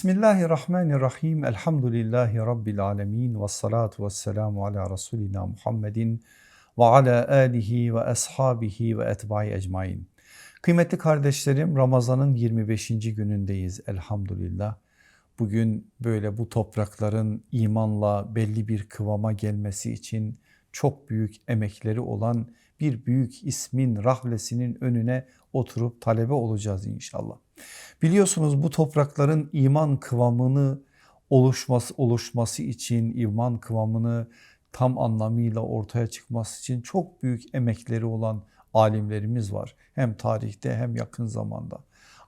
Bismillahirrahmanirrahim. Elhamdülillahi Rabbil alemin. Ve salatu ve selamu ala Resulina Muhammedin ve ala alihi ve ashabihi ve etbai ecmain. Kıymetli kardeşlerim Ramazan'ın 25. günündeyiz elhamdülillah. Bugün böyle bu toprakların imanla belli bir kıvama gelmesi için çok büyük emekleri olan bir büyük ismin rahlesinin önüne oturup talebe olacağız inşallah. Biliyorsunuz bu toprakların iman kıvamını oluşması, oluşması için iman kıvamını tam anlamıyla ortaya çıkması için çok büyük emekleri olan alimlerimiz var. Hem tarihte hem yakın zamanda.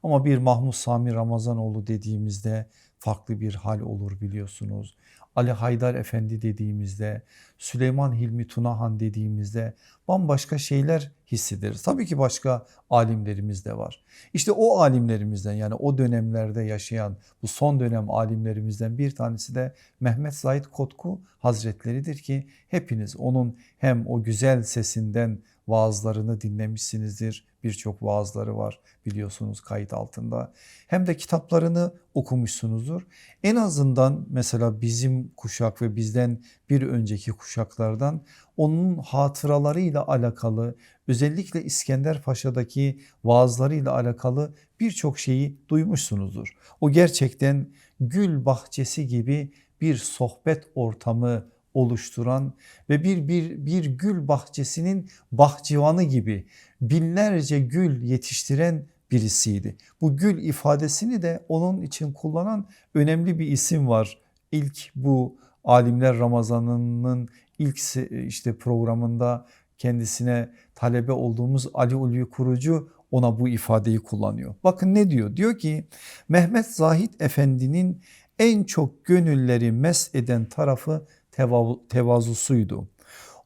Ama bir Mahmud Sami Ramazanoğlu dediğimizde farklı bir hal olur biliyorsunuz. Ali Haydar Efendi dediğimizde, Süleyman Hilmi Tunahan dediğimizde bambaşka şeyler hissederiz. Tabii ki başka alimlerimiz de var. İşte o alimlerimizden yani o dönemlerde yaşayan bu son dönem alimlerimizden bir tanesi de Mehmet Said Kotku Hazretleridir ki hepiniz onun hem o güzel sesinden vaazlarını dinlemişsinizdir. Birçok vaazları var biliyorsunuz kayıt altında. Hem de kitaplarını okumuşsunuzdur. En azından mesela bizim kuşak ve bizden bir önceki kuşaklardan onun hatıralarıyla alakalı özellikle İskender Paşa'daki vaazlarıyla alakalı birçok şeyi duymuşsunuzdur. O gerçekten gül bahçesi gibi bir sohbet ortamı oluşturan ve bir, bir, bir gül bahçesinin bahçıvanı gibi binlerce gül yetiştiren birisiydi. Bu gül ifadesini de onun için kullanan önemli bir isim var. İlk bu Alimler Ramazanı'nın ilk işte programında kendisine talebe olduğumuz Ali Ulvi Kurucu ona bu ifadeyi kullanıyor. Bakın ne diyor? Diyor ki Mehmet Zahid Efendi'nin en çok gönülleri mes eden tarafı tevazusuydu.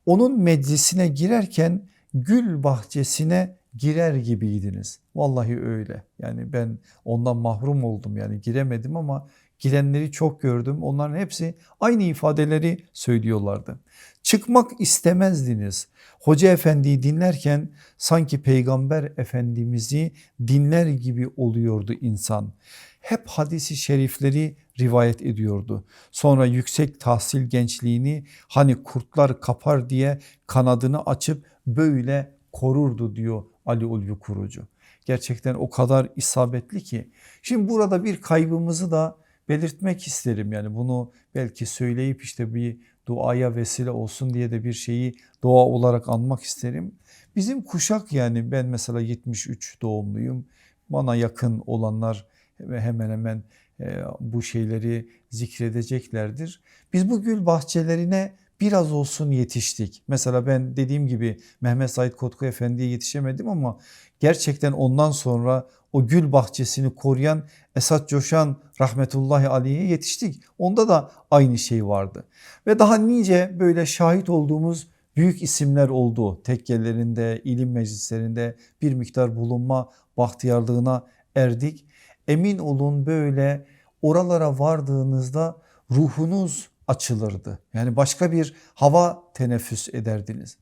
Onun meclisine girerken gül bahçesine girer gibiydiniz. Vallahi öyle. Yani ben ondan mahrum oldum yani giremedim ama girenleri çok gördüm. Onların hepsi aynı ifadeleri söylüyorlardı. Çıkmak istemezdiniz. Hoca efendiyi dinlerken sanki peygamber efendimizi dinler gibi oluyordu insan. Hep hadisi şerifleri rivayet ediyordu. Sonra yüksek tahsil gençliğini hani kurtlar kapar diye kanadını açıp böyle korurdu diyor Ali Ulvi Kurucu. Gerçekten o kadar isabetli ki. Şimdi burada bir kaybımızı da belirtmek isterim. Yani bunu belki söyleyip işte bir duaya vesile olsun diye de bir şeyi doğa olarak anmak isterim. Bizim kuşak yani ben mesela 73 doğumluyum. Bana yakın olanlar hemen hemen e, bu şeyleri zikredeceklerdir. Biz bu gül bahçelerine biraz olsun yetiştik. Mesela ben dediğim gibi Mehmet Said Kotku Efendi'ye yetişemedim ama gerçekten ondan sonra o gül bahçesini koruyan Esat Coşan rahmetullahi aleyhe yetiştik. Onda da aynı şey vardı. Ve daha nice böyle şahit olduğumuz büyük isimler oldu. Tekkelerinde, ilim meclislerinde bir miktar bulunma bahtiyarlığına erdik. Emin olun böyle oralara vardığınızda ruhunuz açılırdı. Yani başka bir hava teneffüs ederdiniz.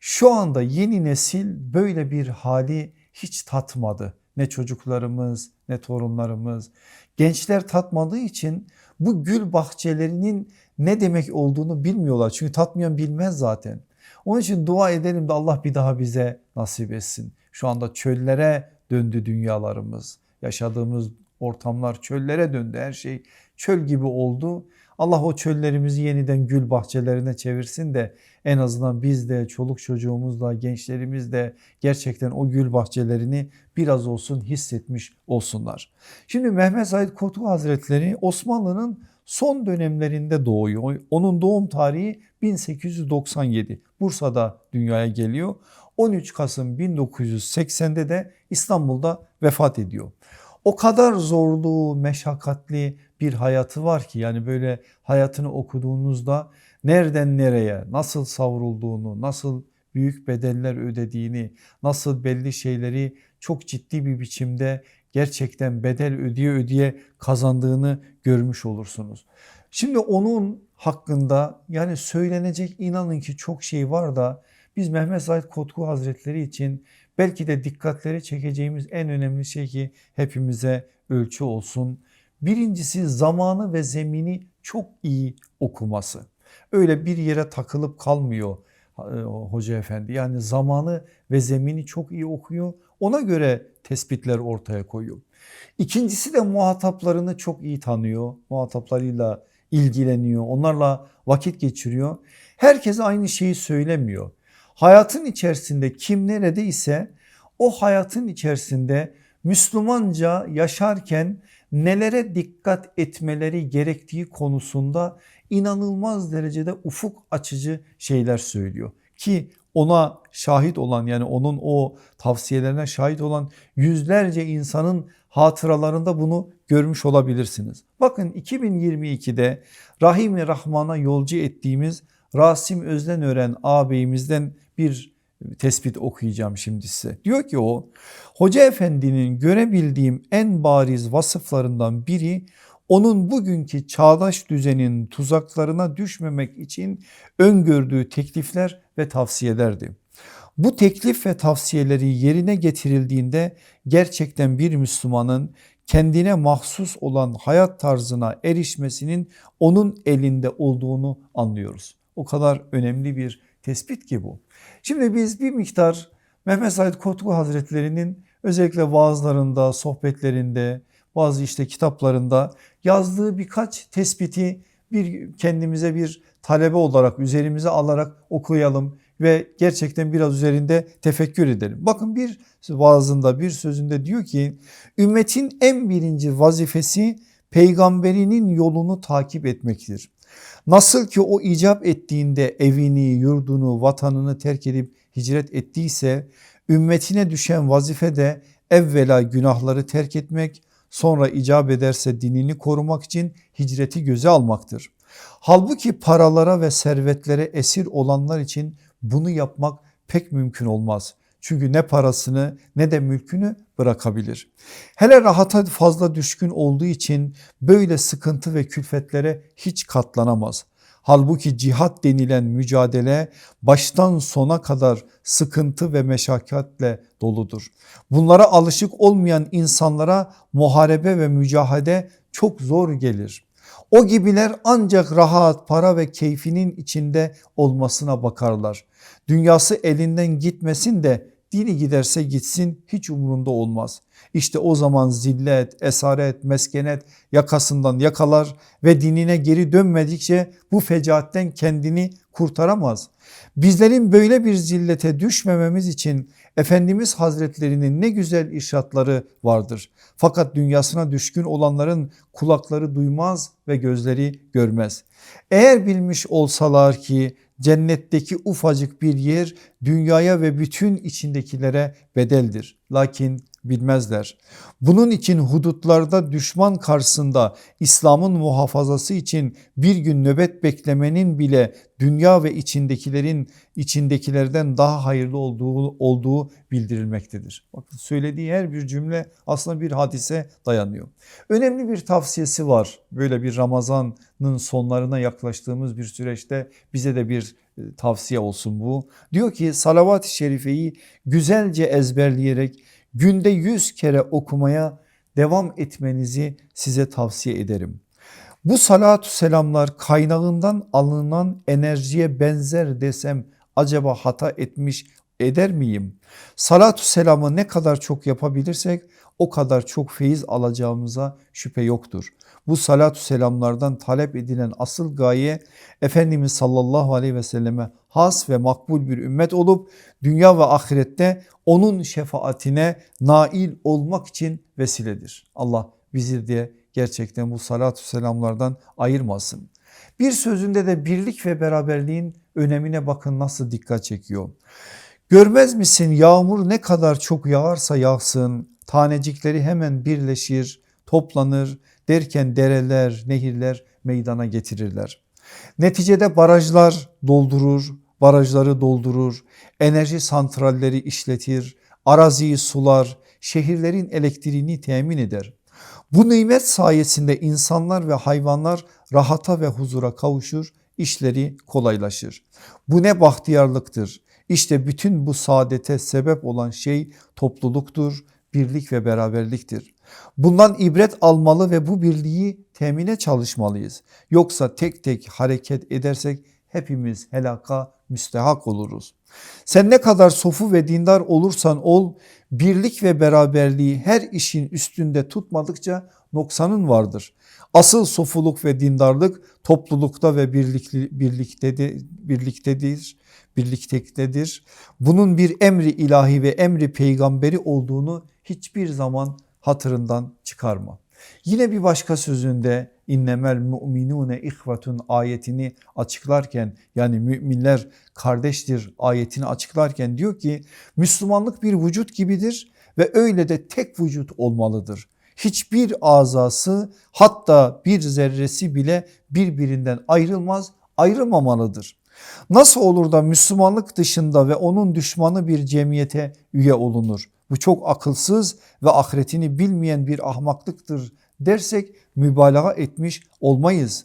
Şu anda yeni nesil böyle bir hali hiç tatmadı. Ne çocuklarımız ne torunlarımız. Gençler tatmadığı için bu gül bahçelerinin ne demek olduğunu bilmiyorlar. Çünkü tatmayan bilmez zaten. Onun için dua edelim de Allah bir daha bize nasip etsin. Şu anda çöllere döndü dünyalarımız. Yaşadığımız ortamlar çöllere döndü. Her şey çöl gibi oldu. Allah o çöllerimizi yeniden gül bahçelerine çevirsin de en azından biz de çoluk çocuğumuzla gençlerimiz de gerçekten o gül bahçelerini biraz olsun hissetmiş olsunlar. Şimdi Mehmet Said Kotku Hazretleri Osmanlı'nın son dönemlerinde doğuyor. Onun doğum tarihi 1897 Bursa'da dünyaya geliyor. 13 Kasım 1980'de de İstanbul'da vefat ediyor. O kadar zorlu, meşakkatli bir hayatı var ki yani böyle hayatını okuduğunuzda nereden nereye nasıl savrulduğunu, nasıl büyük bedeller ödediğini, nasıl belli şeyleri çok ciddi bir biçimde gerçekten bedel ödeye ödeye kazandığını görmüş olursunuz. Şimdi onun hakkında yani söylenecek inanın ki çok şey var da biz Mehmet Said Kotku Hazretleri için belki de dikkatleri çekeceğimiz en önemli şey ki hepimize ölçü olsun Birincisi zamanı ve zemini çok iyi okuması. Öyle bir yere takılıp kalmıyor e, hoca efendi. Yani zamanı ve zemini çok iyi okuyor. Ona göre tespitler ortaya koyuyor. İkincisi de muhataplarını çok iyi tanıyor. Muhataplarıyla ilgileniyor. Onlarla vakit geçiriyor. Herkes aynı şeyi söylemiyor. Hayatın içerisinde kim nerede ise o hayatın içerisinde Müslümanca yaşarken nelere dikkat etmeleri gerektiği konusunda inanılmaz derecede ufuk açıcı şeyler söylüyor. Ki ona şahit olan yani onun o tavsiyelerine şahit olan yüzlerce insanın hatıralarında bunu görmüş olabilirsiniz. Bakın 2022'de Rahim-i Rahman'a yolcu ettiğimiz Rasim Özdenören ağabeyimizden bir tespit okuyacağım şimdi size. Diyor ki o hoca efendinin görebildiğim en bariz vasıflarından biri onun bugünkü çağdaş düzenin tuzaklarına düşmemek için öngördüğü teklifler ve tavsiyelerdi. Bu teklif ve tavsiyeleri yerine getirildiğinde gerçekten bir Müslümanın kendine mahsus olan hayat tarzına erişmesinin onun elinde olduğunu anlıyoruz. O kadar önemli bir tespit ki bu. Şimdi biz bir miktar Mehmet Said Kotku Hazretleri'nin özellikle vaazlarında, sohbetlerinde, bazı işte kitaplarında yazdığı birkaç tespiti bir kendimize bir talebe olarak üzerimize alarak okuyalım ve gerçekten biraz üzerinde tefekkür edelim. Bakın bir vaazında bir sözünde diyor ki ümmetin en birinci vazifesi peygamberinin yolunu takip etmektir. Nasıl ki o icap ettiğinde evini, yurdunu, vatanını terk edip hicret ettiyse ümmetine düşen vazife de evvela günahları terk etmek sonra icap ederse dinini korumak için hicreti göze almaktır. Halbuki paralara ve servetlere esir olanlar için bunu yapmak pek mümkün olmaz. Çünkü ne parasını ne de mülkünü bırakabilir. Hele rahata fazla düşkün olduğu için böyle sıkıntı ve külfetlere hiç katlanamaz. Halbuki cihat denilen mücadele baştan sona kadar sıkıntı ve meşakkatle doludur. Bunlara alışık olmayan insanlara muharebe ve mücahede çok zor gelir. O gibiler ancak rahat, para ve keyfinin içinde olmasına bakarlar. Dünyası elinden gitmesin de dini giderse gitsin hiç umurunda olmaz. İşte o zaman zillet, esaret, meskenet yakasından yakalar ve dinine geri dönmedikçe bu fecaatten kendini kurtaramaz. Bizlerin böyle bir zillete düşmememiz için Efendimiz Hazretlerinin ne güzel irşatları vardır. Fakat dünyasına düşkün olanların kulakları duymaz ve gözleri görmez. Eğer bilmiş olsalar ki cennetteki ufacık bir yer dünyaya ve bütün içindekilere bedeldir. Lakin bilmezler. Bunun için hudutlarda düşman karşısında İslam'ın muhafazası için bir gün nöbet beklemenin bile dünya ve içindekilerin içindekilerden daha hayırlı olduğu, olduğu bildirilmektedir. Bakın söylediği her bir cümle aslında bir hadise dayanıyor. Önemli bir tavsiyesi var böyle bir Ramazan'ın sonlarına yaklaştığımız bir süreçte bize de bir e, tavsiye olsun bu. Diyor ki salavat-ı şerifeyi güzelce ezberleyerek günde 100 kere okumaya devam etmenizi size tavsiye ederim. Bu salatu selamlar kaynağından alınan enerjiye benzer desem acaba hata etmiş eder miyim? Salatu selamı ne kadar çok yapabilirsek o kadar çok feyiz alacağımıza şüphe yoktur. Bu salatu selamlardan talep edilen asıl gaye Efendimiz sallallahu aleyhi ve selleme has ve makbul bir ümmet olup dünya ve ahirette onun şefaatine nail olmak için vesiledir. Allah bizi de gerçekten bu salatu selamlardan ayırmasın. Bir sözünde de birlik ve beraberliğin önemine bakın nasıl dikkat çekiyor. Görmez misin yağmur ne kadar çok yağarsa yağsın tanecikleri hemen birleşir, toplanır derken dereler, nehirler meydana getirirler. Neticede barajlar doldurur, barajları doldurur, enerji santralleri işletir, araziyi sular, şehirlerin elektriğini temin eder. Bu nimet sayesinde insanlar ve hayvanlar rahata ve huzura kavuşur, işleri kolaylaşır. Bu ne bahtiyarlıktır. İşte bütün bu saadete sebep olan şey topluluktur, birlik ve beraberliktir. Bundan ibret almalı ve bu birliği temine çalışmalıyız. Yoksa tek tek hareket edersek hepimiz helaka müstehak oluruz. Sen ne kadar sofu ve dindar olursan ol birlik ve beraberliği her işin üstünde tutmadıkça noksanın vardır. Asıl sofuluk ve dindarlık toplulukta ve birlikli, birliktedir, birliktedir, birliktedir. Bunun bir emri ilahi ve emri peygamberi olduğunu hiçbir zaman hatırından çıkarma. Yine bir başka sözünde innemel mu'minune ihvetun ayetini açıklarken yani müminler kardeştir ayetini açıklarken diyor ki Müslümanlık bir vücut gibidir ve öyle de tek vücut olmalıdır. Hiçbir azası hatta bir zerresi bile birbirinden ayrılmaz ayrılmamalıdır. Nasıl olur da Müslümanlık dışında ve onun düşmanı bir cemiyete üye olunur? Bu çok akılsız ve ahiretini bilmeyen bir ahmaklıktır dersek mübalağa etmiş olmayız.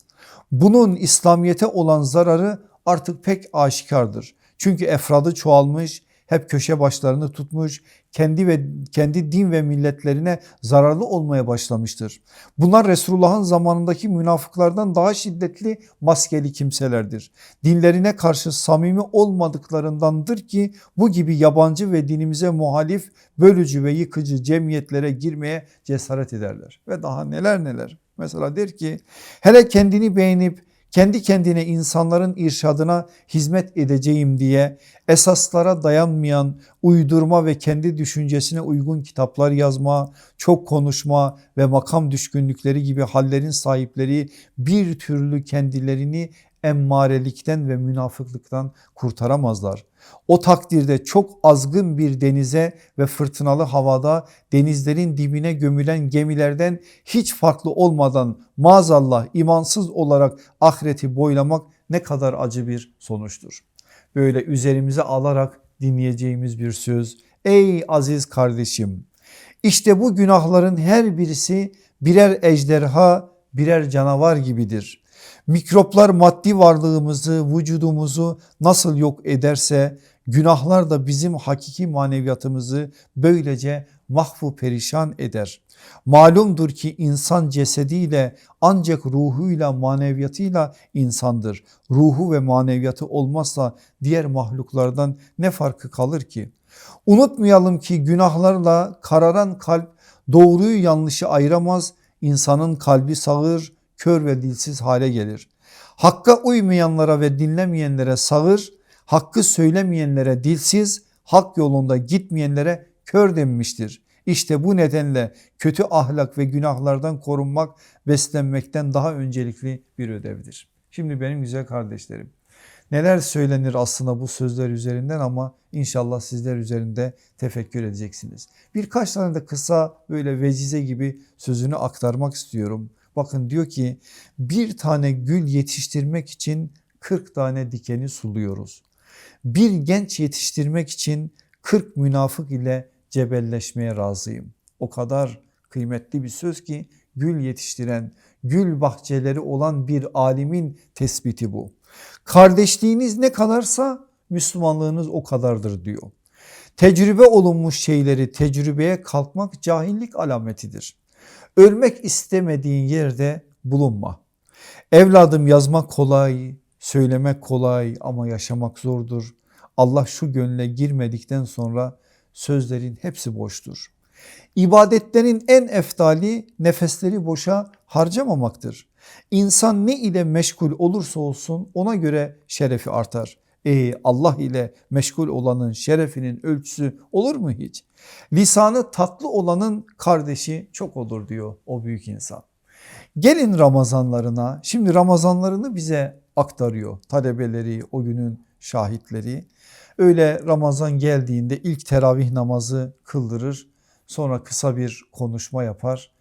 Bunun İslamiyete olan zararı artık pek aşikardır. Çünkü efradı çoğalmış, hep köşe başlarını tutmuş, kendi ve kendi din ve milletlerine zararlı olmaya başlamıştır. Bunlar Resulullah'ın zamanındaki münafıklardan daha şiddetli maskeli kimselerdir. Dinlerine karşı samimi olmadıklarındandır ki bu gibi yabancı ve dinimize muhalif, bölücü ve yıkıcı cemiyetlere girmeye cesaret ederler. Ve daha neler neler. Mesela der ki hele kendini beğenip kendi kendine insanların irşadına hizmet edeceğim diye esaslara dayanmayan uydurma ve kendi düşüncesine uygun kitaplar yazma, çok konuşma ve makam düşkünlükleri gibi hallerin sahipleri bir türlü kendilerini emmarelikten ve münafıklıktan kurtaramazlar. O takdirde çok azgın bir denize ve fırtınalı havada denizlerin dibine gömülen gemilerden hiç farklı olmadan maazallah imansız olarak ahireti boylamak ne kadar acı bir sonuçtur. Böyle üzerimize alarak dinleyeceğimiz bir söz. Ey aziz kardeşim işte bu günahların her birisi birer ejderha birer canavar gibidir. Mikroplar maddi varlığımızı, vücudumuzu nasıl yok ederse günahlar da bizim hakiki maneviyatımızı böylece mahvu perişan eder. Malumdur ki insan cesediyle ancak ruhuyla maneviyatıyla insandır. Ruhu ve maneviyatı olmazsa diğer mahluklardan ne farkı kalır ki? Unutmayalım ki günahlarla kararan kalp doğruyu yanlışı ayıramaz. İnsanın kalbi sağır, kör ve dilsiz hale gelir. Hakka uymayanlara ve dinlemeyenlere sağır, hakkı söylemeyenlere dilsiz, hak yolunda gitmeyenlere kör denmiştir. İşte bu nedenle kötü ahlak ve günahlardan korunmak beslenmekten daha öncelikli bir ödevdir. Şimdi benim güzel kardeşlerim neler söylenir aslında bu sözler üzerinden ama inşallah sizler üzerinde tefekkür edeceksiniz. Birkaç tane de kısa böyle vecize gibi sözünü aktarmak istiyorum. Bakın diyor ki bir tane gül yetiştirmek için 40 tane dikeni suluyoruz. Bir genç yetiştirmek için 40 münafık ile cebelleşmeye razıyım. O kadar kıymetli bir söz ki gül yetiştiren, gül bahçeleri olan bir alimin tespiti bu. Kardeşliğiniz ne kadarsa Müslümanlığınız o kadardır diyor. Tecrübe olunmuş şeyleri tecrübeye kalkmak cahillik alametidir. Ölmek istemediğin yerde bulunma. Evladım yazmak kolay, söylemek kolay ama yaşamak zordur. Allah şu gönle girmedikten sonra sözlerin hepsi boştur. İbadetlerin en eftali nefesleri boşa harcamamaktır. İnsan ne ile meşgul olursa olsun ona göre şerefi artar. E Allah ile meşgul olanın şerefinin ölçüsü olur mu hiç? Lisanı tatlı olanın kardeşi çok olur diyor o büyük insan. Gelin Ramazanlarına şimdi Ramazanlarını bize aktarıyor talebeleri o günün şahitleri. Öyle Ramazan geldiğinde ilk teravih namazı kıldırır sonra kısa bir konuşma yapar.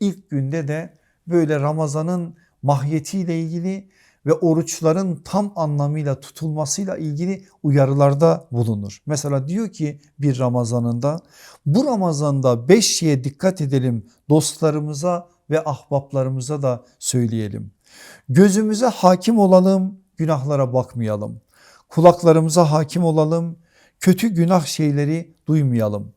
İlk günde de böyle Ramazan'ın mahiyetiyle ilgili ve oruçların tam anlamıyla tutulmasıyla ilgili uyarılarda bulunur. Mesela diyor ki bir Ramazanında bu Ramazanda beş şeye dikkat edelim dostlarımıza ve ahbaplarımıza da söyleyelim. Gözümüze hakim olalım günahlara bakmayalım. Kulaklarımıza hakim olalım kötü günah şeyleri duymayalım.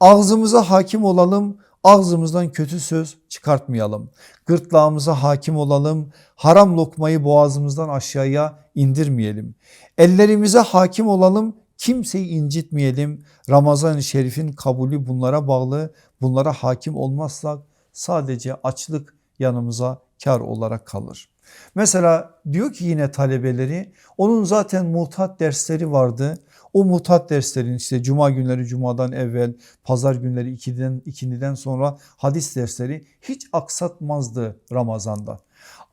Ağzımıza hakim olalım, ağzımızdan kötü söz çıkartmayalım. Gırtlağımıza hakim olalım, haram lokmayı boğazımızdan aşağıya indirmeyelim. Ellerimize hakim olalım, kimseyi incitmeyelim. Ramazan-ı Şerif'in kabulü bunlara bağlı. Bunlara hakim olmazsak sadece açlık yanımıza kar olarak kalır. Mesela diyor ki yine talebeleri onun zaten mutat dersleri vardı. O mutat derslerin işte cuma günleri cumadan evvel, pazar günleri ikiden, ikindiden sonra hadis dersleri hiç aksatmazdı Ramazan'da.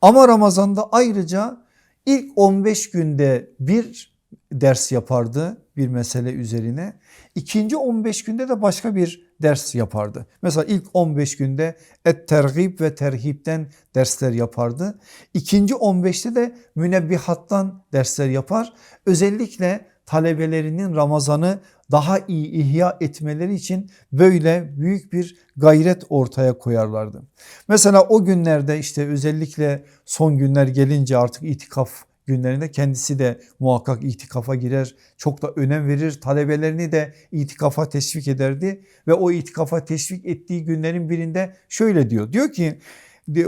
Ama Ramazan'da ayrıca ilk 15 günde bir ders yapardı bir mesele üzerine. İkinci 15 günde de başka bir ders yapardı. Mesela ilk 15 günde et-tergib ve terhipten dersler yapardı. İkinci 15'te de münebbihattan dersler yapar. Özellikle talebelerinin Ramazan'ı daha iyi ihya etmeleri için böyle büyük bir gayret ortaya koyarlardı. Mesela o günlerde işte özellikle son günler gelince artık itikaf günlerinde kendisi de muhakkak itikafa girer. Çok da önem verir. Talebelerini de itikafa teşvik ederdi ve o itikafa teşvik ettiği günlerin birinde şöyle diyor. Diyor ki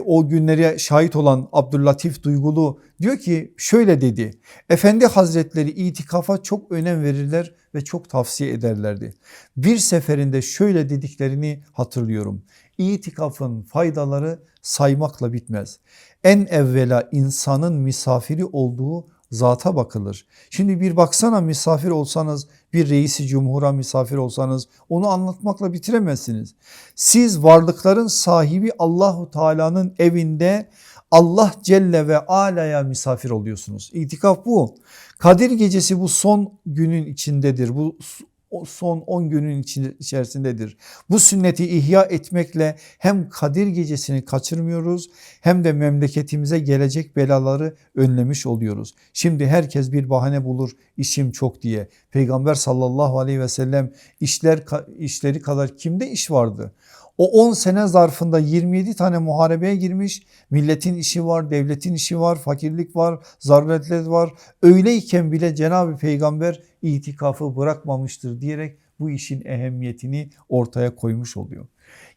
o günlere şahit olan Abdüllatif Duygulu diyor ki şöyle dedi. Efendi Hazretleri itikafa çok önem verirler ve çok tavsiye ederlerdi. Bir seferinde şöyle dediklerini hatırlıyorum. İtikafın faydaları saymakla bitmez. En evvela insanın misafiri olduğu zata bakılır. Şimdi bir baksana misafir olsanız bir reisi cumhura misafir olsanız onu anlatmakla bitiremezsiniz. Siz varlıkların sahibi Allahu Teala'nın evinde Allah Celle ve Ala'ya misafir oluyorsunuz. İtikaf bu. Kadir gecesi bu son günün içindedir. Bu son 10 günün içerisindedir. Bu sünneti ihya etmekle hem Kadir gecesini kaçırmıyoruz hem de memleketimize gelecek belaları önlemiş oluyoruz. Şimdi herkes bir bahane bulur işim çok diye. Peygamber sallallahu aleyhi ve sellem işler işleri kadar kimde iş vardı? O 10 sene zarfında 27 tane muharebeye girmiş. Milletin işi var, devletin işi var, fakirlik var, zaruretler var. Öyleyken bile Cenab-ı Peygamber itikafı bırakmamıştır diyerek bu işin ehemmiyetini ortaya koymuş oluyor.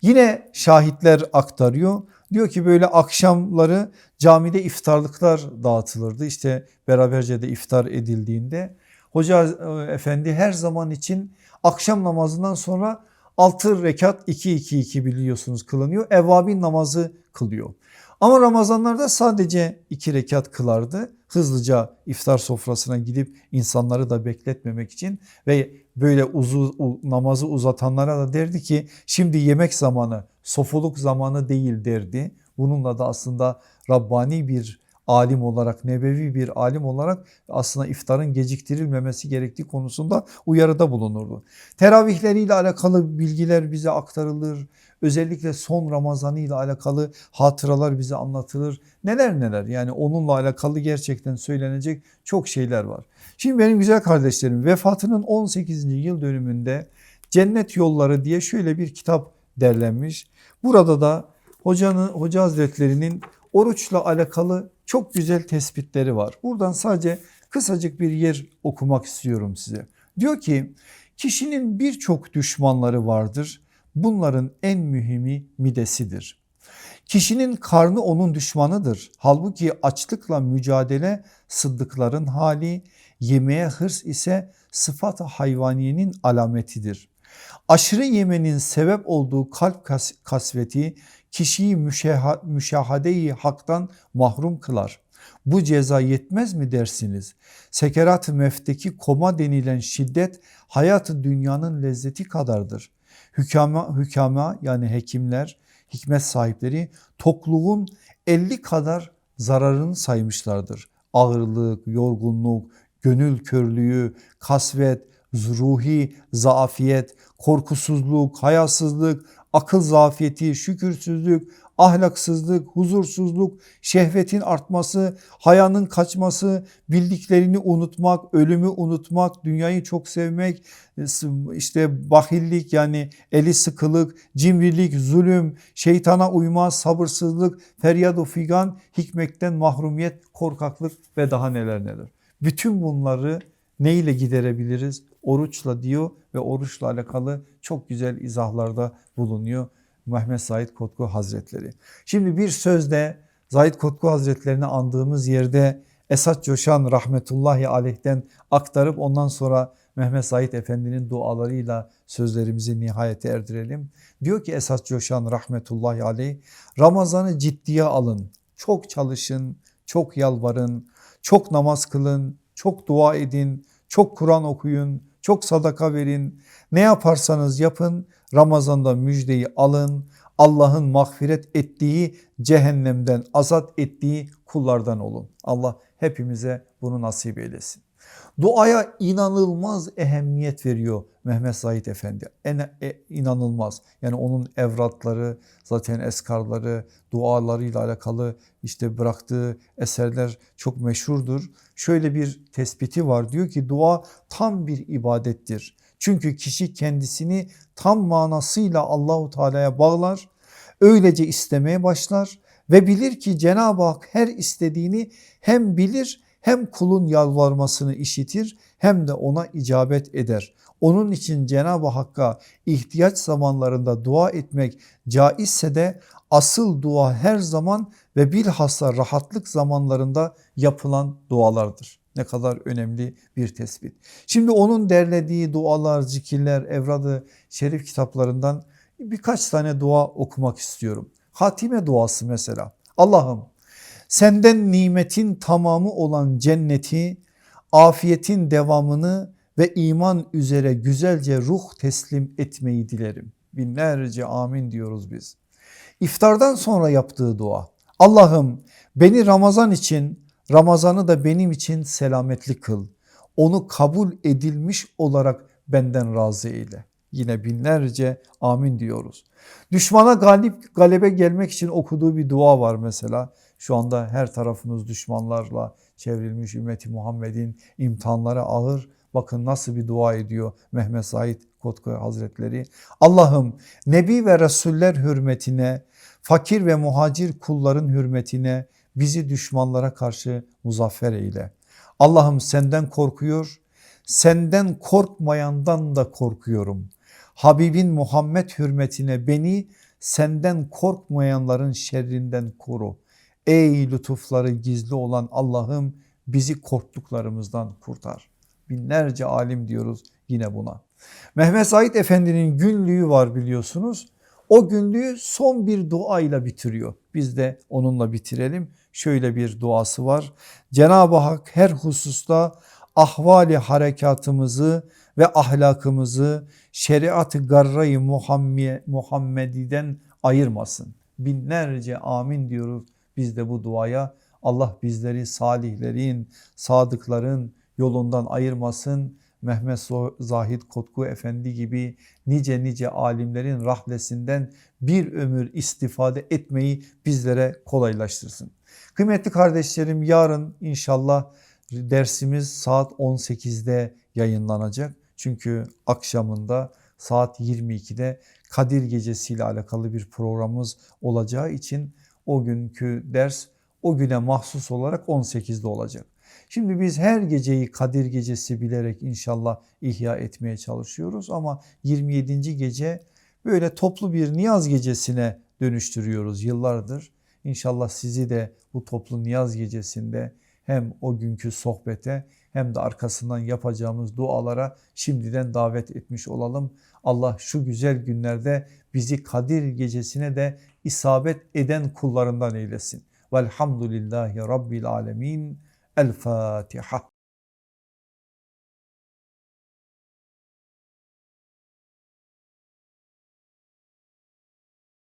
Yine şahitler aktarıyor. Diyor ki böyle akşamları camide iftarlıklar dağıtılırdı. İşte beraberce de iftar edildiğinde hoca e, efendi her zaman için akşam namazından sonra 6 rekat 2-2-2 biliyorsunuz kılınıyor. Evvabin namazı kılıyor. Ama Ramazanlarda sadece 2 rekat kılardı. Hızlıca iftar sofrasına gidip insanları da bekletmemek için ve böyle uzu, namazı uzatanlara da derdi ki şimdi yemek zamanı sofuluk zamanı değil derdi. Bununla da aslında Rabbani bir alim olarak nebevi bir alim olarak aslında iftarın geciktirilmemesi gerektiği konusunda uyarıda bulunurdu. Teravihleriyle alakalı bilgiler bize aktarılır. Özellikle son Ramazanı ile alakalı hatıralar bize anlatılır. Neler neler yani onunla alakalı gerçekten söylenecek çok şeyler var. Şimdi benim güzel kardeşlerim vefatının 18. yıl dönümünde Cennet Yolları diye şöyle bir kitap derlenmiş. Burada da hocanın, hoca hazretlerinin oruçla alakalı çok güzel tespitleri var. Buradan sadece kısacık bir yer okumak istiyorum size. Diyor ki kişinin birçok düşmanları vardır. Bunların en mühimi midesidir. Kişinin karnı onun düşmanıdır. Halbuki açlıkla mücadele sıddıkların hali, yemeğe hırs ise sıfat hayvaniyenin alametidir. Aşırı yemenin sebep olduğu kalp kas kasveti kişiyi müşaha müşahadeyi haktan mahrum kılar. Bu ceza yetmez mi dersiniz? Sekerat-ı mefteki koma denilen şiddet hayatı dünyanın lezzeti kadardır. Hükama, hükama yani hekimler, hikmet sahipleri tokluğun 50 kadar zararını saymışlardır. Ağırlık, yorgunluk, gönül körlüğü, kasvet, ruhi zaafiyet, korkusuzluk, hayasızlık, akıl zafiyeti, şükürsüzlük, ahlaksızlık, huzursuzluk, şehvetin artması, hayanın kaçması, bildiklerini unutmak, ölümü unutmak, dünyayı çok sevmek, işte bahillik yani eli sıkılık, cimrilik, zulüm, şeytana uyma, sabırsızlık, feryat figan, hikmetten mahrumiyet, korkaklık ve daha neler neler. Bütün bunları neyle giderebiliriz? Oruçla diyor ve oruçla alakalı çok güzel izahlarda bulunuyor Mehmet Said Kotku Hazretleri. Şimdi bir sözde Zahid Kotku Hazretlerini andığımız yerde Esat Coşan rahmetullahi aleyhten aktarıp ondan sonra Mehmet Said Efendi'nin dualarıyla sözlerimizi nihayete erdirelim. Diyor ki Esat Coşan rahmetullahi aleyh Ramazan'ı ciddiye alın, çok çalışın, çok yalvarın, çok namaz kılın, çok dua edin, çok Kur'an okuyun, çok sadaka verin. Ne yaparsanız yapın Ramazan'da müjdeyi alın. Allah'ın mağfiret ettiği cehennemden azat ettiği kullardan olun. Allah hepimize bunu nasip eylesin. Duaya inanılmaz ehemmiyet veriyor Mehmet Said Efendi. En, e, inanılmaz. Yani onun evratları, zaten eskarları, dualarıyla alakalı işte bıraktığı eserler çok meşhurdur. Şöyle bir tespiti var diyor ki dua tam bir ibadettir. Çünkü kişi kendisini tam manasıyla Allahu Teala'ya bağlar. Öylece istemeye başlar ve bilir ki Cenab-ı Hak her istediğini hem bilir hem kulun yalvarmasını işitir hem de ona icabet eder. Onun için Cenab-ı Hakk'a ihtiyaç zamanlarında dua etmek caizse de asıl dua her zaman ve bilhassa rahatlık zamanlarında yapılan dualardır. Ne kadar önemli bir tespit. Şimdi onun derlediği dualar, zikirler, evradı, şerif kitaplarından birkaç tane dua okumak istiyorum. Hatime duası mesela. Allah'ım senden nimetin tamamı olan cenneti, afiyetin devamını ve iman üzere güzelce ruh teslim etmeyi dilerim. Binlerce amin diyoruz biz. İftardan sonra yaptığı dua. Allah'ım beni Ramazan için, Ramazan'ı da benim için selametli kıl. Onu kabul edilmiş olarak benden razı eyle. Yine binlerce amin diyoruz. Düşmana galip galebe gelmek için okuduğu bir dua var mesela. Şu anda her tarafımız düşmanlarla çevrilmiş ümmeti Muhammed'in imtihanları ağır. Bakın nasıl bir dua ediyor Mehmet Said Kotku Hazretleri. Allah'ım Nebi ve Resuller hürmetine, fakir ve muhacir kulların hürmetine bizi düşmanlara karşı muzaffer eyle. Allah'ım senden korkuyor, senden korkmayandan da korkuyorum. Habibin Muhammed hürmetine beni senden korkmayanların şerrinden koru. Ey lütufları gizli olan Allah'ım bizi korktuklarımızdan kurtar. Binlerce alim diyoruz yine buna. Mehmet Said Efendi'nin günlüğü var biliyorsunuz. O günlüğü son bir dua ile bitiriyor. Biz de onunla bitirelim. Şöyle bir duası var. Cenab-ı Hak her hususta ahvali harekatımızı ve ahlakımızı şeriat-ı garra-i Muhammedi'den ayırmasın. Binlerce amin diyoruz biz de bu duaya. Allah bizleri salihlerin, sadıkların yolundan ayırmasın. Mehmet Zahid Kotku Efendi gibi nice nice alimlerin rahlesinden bir ömür istifade etmeyi bizlere kolaylaştırsın. Kıymetli kardeşlerim yarın inşallah dersimiz saat 18'de yayınlanacak. Çünkü akşamında saat 22'de Kadir Gecesi ile alakalı bir programımız olacağı için o günkü ders o güne mahsus olarak 18'de olacak. Şimdi biz her geceyi Kadir Gecesi bilerek inşallah ihya etmeye çalışıyoruz ama 27. gece böyle toplu bir niyaz gecesine dönüştürüyoruz yıllardır. İnşallah sizi de bu toplu niyaz gecesinde hem o günkü sohbete hem de arkasından yapacağımız dualara şimdiden davet etmiş olalım. Allah şu güzel günlerde bizi Kadir gecesine de isabet eden kullarından eylesin. Velhamdülillahi Rabbil Alemin. El Fatiha.